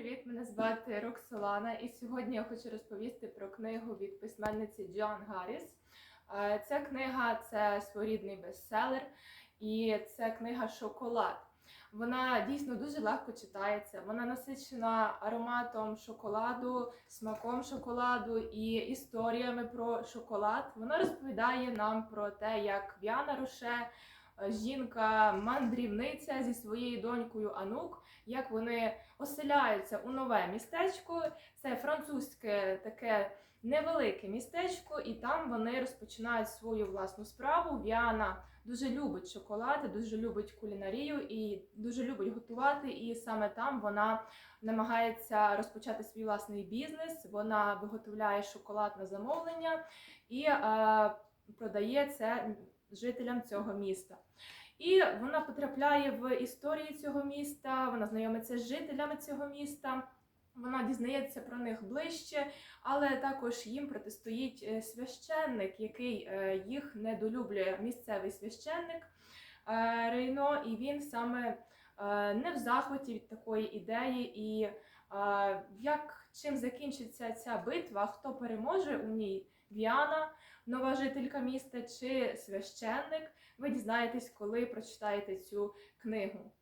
привіт! Мене звати Роксолана, і сьогодні я хочу розповісти про книгу від письменниці Джон Гарріс. Е, Ця книга це своєрідний бестселер, і це книга Шоколад. Вона дійсно дуже легко читається. Вона насичена ароматом шоколаду, смаком шоколаду і історіями про шоколад. Вона розповідає нам про те, як Віана Роше, е, жінка, мандрівниця зі своєю донькою Анук, як вони оселяються у нове містечко. Це французьке таке невелике містечко, і там вони розпочинають свою власну справу. Віана дуже любить шоколад, дуже любить кулінарію і дуже любить готувати. І саме там вона намагається розпочати свій власний бізнес. Вона виготовляє шоколад на замовлення і е, продає це жителям цього міста. І вона потрапляє в історії цього міста, вона знайомиться з жителями цього міста. Вона дізнається про них ближче, але також їм протистоїть е, священник, який е, їх недолюблює місцевий священник е, Рейно, і він саме не в захваті від такої ідеї. І як чим закінчиться ця битва, хто переможе у ній? Віана, нова жителька міста чи священник, ви дізнаєтесь, коли прочитаєте цю книгу.